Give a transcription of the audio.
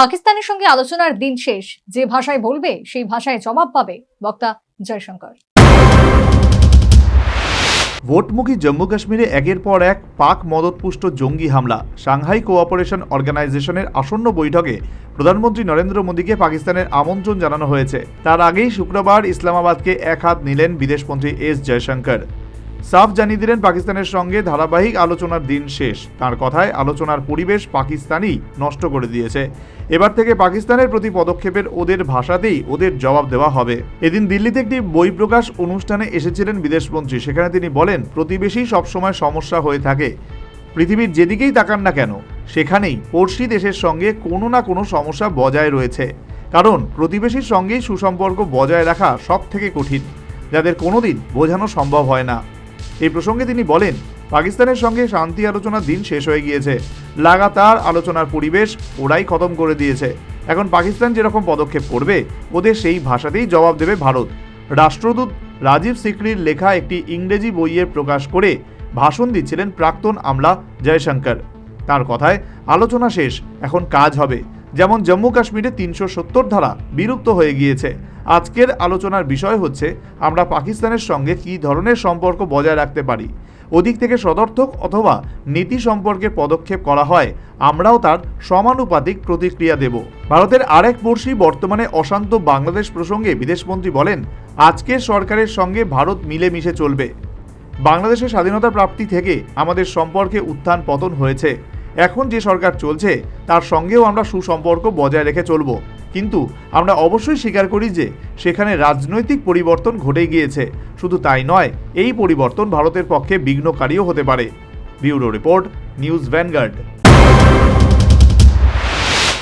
পাকিস্তানের সঙ্গে আলোচনার দিন শেষ। যে ভাষায় বলবে, সেই ভাষায় জবাব পাবে বক্তা জয়শঙ্কর। ভোটমুখী জম্মু কাশ্মীরে একের পর এক পাক মদতপুষ্ট জঙ্গি হামলা। সাংহাই কোঅপারেশন অর্গানাইজেশনের আসন্ন বৈঠকে প্রধানমন্ত্রী নরেন্দ্র মোদীকে পাকিস্তানের আমন্ত্রণ জানানো হয়েছে। তার আগেই শুক্রবার ইসলামাবাদকে এক হাত নিলেন বিদেশমন্ত্রী এস জয়শঙ্কর। সাফ জানিয়ে দিলেন পাকিস্তানের সঙ্গে ধারাবাহিক আলোচনার দিন শেষ। তার কথায় আলোচনার পরিবেশ পাকিস্তানই নষ্ট করে দিয়েছে। এবার থেকে পাকিস্তানের প্রতি পদক্ষেপের ওদের ভাষাতেই ওদের জবাব দেওয়া হবে। এদিন দিল্লিতে একটি বই প্রকাশ অনুষ্ঠানে এসেছিলেন বিদেশমন্ত্রী। সেখানে তিনি বলেন, প্রতিবেশী সবসময় সমস্যা হয়ে থাকে। পৃথিবীর যেদিকেই তাকান না কেন, সেখানেই পড়শি দেশের সঙ্গে কোনো না কোনো সমস্যা বজায় রয়েছে। কারণ, প্রতিবেশীর সঙ্গেই সুসম্পর্ক বজায় রাখা সব থেকে কঠিন। যাদের কোনোদিন বোঝানো সম্ভব হয় না। এই প্রসঙ্গে তিনি বলেন, পাকিস্তানের সঙ্গে শান্তি আলোচনার দিন শেষ হয়ে গিয়েছে। লাগাতার আলোচনার পরিবেশ ওরাই খতম করে দিয়েছে। এখন পাকিস্তান যেরকম পদক্ষেপ করবে, ওদের সেই ভাষাতেই জবাব দেবে ভারত। রাষ্ট্রদূত রাজীব সিকরির লেখা একটি ইংরেজি বইয়ে প্রকাশ করে ভাষণ দিচ্ছিলেন প্রাক্তন আমলা জয়শঙ্কর। তার কথায়, আলোচনা শেষ, এখন কাজ হবে। যেমন জম্মু কাশ্মীরে তিনশো সত্তর ধারা বিলুপ্ত হয়ে গিয়েছে। আজকের আলোচনার বিষয় হচ্ছে, আমরা পাকিস্তানের সঙ্গে কী ধরনের সম্পর্ক বজায় রাখতে পারি? ওদিক থেকে সদর্থক অথবা নীতি সম্পর্কে পদক্ষেপ করা হয়, আমরাও তার সমানুপাতিক প্রতিক্রিয়া দেব। ভারতের আরেক পড়শি বর্তমানে অশান্ত বাংলাদেশ প্রসঙ্গে বিদেশমন্ত্রী বলেন আজকের সরকারের সঙ্গে ভারত মিলেমিশে চলবে। বাংলাদেশের স্বাধীনতা প্রাপ্তি থেকে আমাদের সম্পর্কে উত্থান পতন হয়েছে। এখন যে সরকার চলছে, তার সঙ্গেও আমরা সুসম্পর্ক বজায় রেখে চলব। কিন্তু আমরা অবশ্যই স্বীকার করি যে, সেখানে রাজনৈতিক পরিবর্তন ঘটে গিয়েছে। শুধু তাই নয়, এই পরিবর্তন ভারতের পক্ষে বিঘ্নকারীও হতে পারে। Bureau report, news Vanguard.